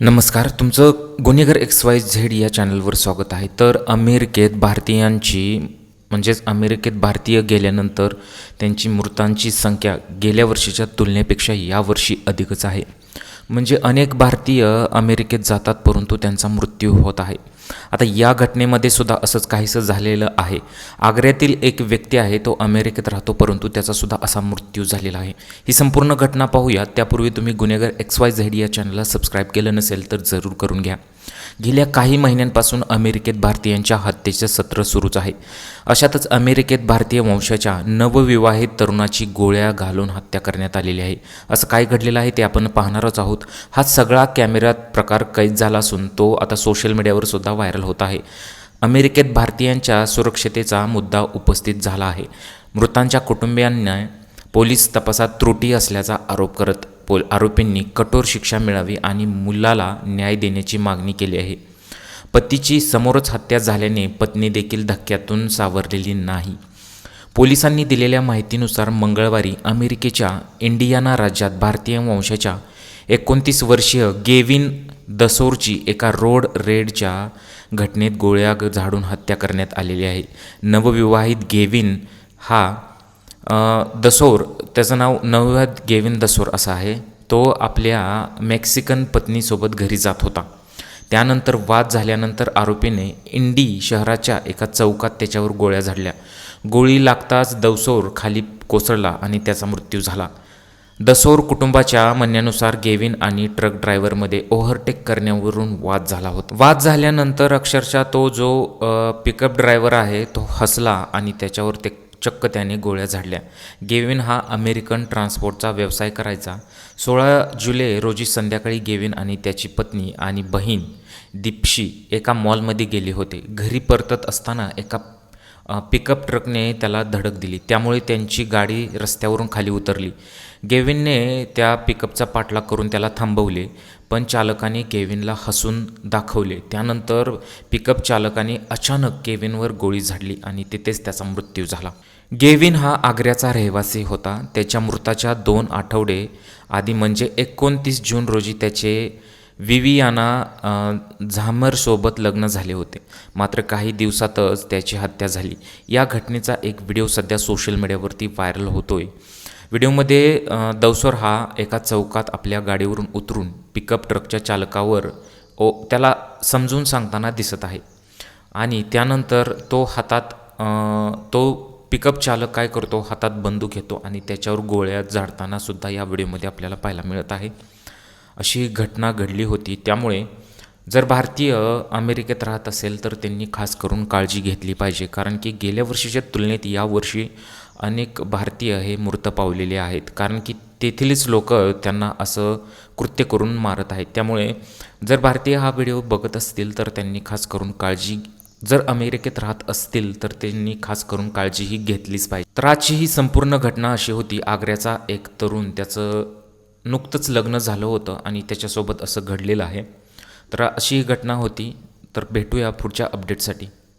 नमस्कार तुमचं गुन्हेगार एक्स वाय झेड या चॅनलवर स्वागत आहे. तर अमेरिकेत भारतीयांची म्हणजेच अमेरिकेत भारतीय गेल्यानंतर त्यांची मृतांची संख्या गेल्या वर्षीच्या तुलनेपेक्षा यावर्षी अधिकच आहे. म्हणजे अनेक भारतीय अमेरिकेत जातात परंतु त्यांचा मृत्यू होत आहे. आता या घटनेमध्ये सुद्धा असंच काहीसं झालेलं आहे. आग्र्यातील एक व्यक्ती आहे तो अमेरिकेत राहतो परंतु त्याचा सुद्धा असा मृत्यू झालेला आहे. ही संपूर्ण घटना पाहूया त्यापूर्वी तुम्ही गुन्हेगार एक्स वाय झेड या चॅनलला सबस्क्राईब केलं नसेल तर जरूर करून घ्या. गेल्या काही महिन्यांपासून अमेरिकेत भारतीयांच्या हत्येचं सत्र सुरूच आहे. अशातच अमेरिकेत भारतीय वंशाच्या नवविवाहित तरुणाची गोळ्या घालून हत्या करण्यात आलेली आहे. असं काय घडलेलं आहे ते आपण पाहणारच आहोत. हा सगळा कॅमेऱ्यात प्रकार कैद झाला असून तो आता सोशल मीडियावर सुद्धा व्हायरल होत आहे. अमेरिकेत भारतीयांच्या सुरक्षतेचा मुद्दा उपस्थित झाला आहे. मृतांच्या कुटुंबियांना पोलीस तपासात त्रुटी असल्याचा आरोप करत पोल आरोपींनी कठोर शिक्षा मिळावी आणि मुलाला न्याय देण्याची मागणी केली आहे. पतीची समोरच हत्या झाल्याने पत्नी देखील धक्क्यातून सावरलेली नाही. पोलिसांनी दिलेल्या माहितीनुसार मंगळवारी अमेरिकेच्या इंडियाना राज्यात भारतीय वंशाच्या एकोणतीस वर्षीय गेविन दसोरची एका रोड रेडच्या घटनेत गोळ्या ग- झाडून हत्या करण्यात आलेली आहे. नवविवाहित गेविन हा दसोर त्याचं नाव नवविवाहित गेविन दसोर असं आहे. तो आपल्या मेक्सिकन पत्नीसोबत घरी जात होता. त्यानंतर वाद झाल्यानंतर आरोपीने इंडी शहराच्या एका चौकात त्याच्यावर गोळ्या झाडल्या. गोळी लागताच दवसोर खाली कोसळला आणि त्याचा मृत्यू झाला. दसोर कुटुंबाच्या म्हणण्यानुसार गेविन आणि ट्रक ड्रायव्हरमध्ये ओव्हरटेक करण्यावरून वाद झाला होता. वाद झाल्यानंतर अक्षरशः तो जो पिकअप ड्रायव्हर आहे तो हसला आणि त्याच्यावर ते चक्क त्याने गोळ्या झाडल्या. गेविन हा अमेरिकन ट्रान्सपोर्टचा व्यवसाय करायचा. सोळा जुलै रोजी संध्याकाळी गेविन आणि त्याची पत्नी आणि बहीण दीपशी एका मॉलमध्ये गेली होते. घरी परतत असताना एका पिकअप ट्रकने त्याला धडक दिली. त्यामुळे त्यांची गाडी रस्त्यावरून खाली उतरली. गेविनने त्या पिकअपचा पाठलाग करून त्याला थांबवले पण चालकाने केविनला हसून दाखवले. त्यानंतर पिकअप चालकाने अचानक केविनवर गोळी झाडली आणि तिथेच त्याचा मृत्यू झाला. गेविन हा आग्र्याचा रहिवासी होता. त्याच्या मृताच्या दोन आठवडे आधी म्हणजे एकोणतीस जून रोजी त्याचे विवियाना झामरसोबत लग्न झाले होते. मात्र काही दिवसातच त्याची हत्या झाली. या घटनेचा एक व्हिडिओ सध्या सोशल मीडियावरती व्हायरल होतोय. व्हिडिओमध्ये दौसर दवसर हा एका चौकात आपल्या गाडीवरून उतरून पिकअप ट्रकच्या चालकावर ओ त्याला समजून सांगताना दिसत आहे. आणि त्यानंतर तो हातात तो पिकअप चालक काय करतो? हातात बंदूक घेतो आणि त्याच्यावर गोळ्या झाडताना सुद्धा या व्हिडिओमध्ये आपल्याला पाहायला मिळत आहे. अशी घटना घडली होती. त्यामुळे जर भारतीय अमेरिकेत राहत असेल तर त्यांनी खास करून काळजी घेतली पाहिजे. कारण की गेल्या वर्षीच्या तुलनेत यावर्षी अनेक भारतीय हे मृत पावलेले आहेत. कारण की तेथीलच लोक त्यांना असं कृत्य करून मारत आहेत. त्यामुळे जर भारतीय हा व्हिडिओ बघत असतील तर त्यांनी खास करून काळजी जर अमेरिकेत राहत असतील तर त्यांनी खास करून काळजीही घेतलीच पाहिजे. तर आजची ही संपूर्ण घटना अशी होती आग्र्याचा एक तरुण त्याचं नुकतंच लग्न झालं होतं आणि त्याच्यासोबत असं घडलेलं आहे. तर अशी ही घटना होती. तर भेटूया पुढच्या अपडेटसाठी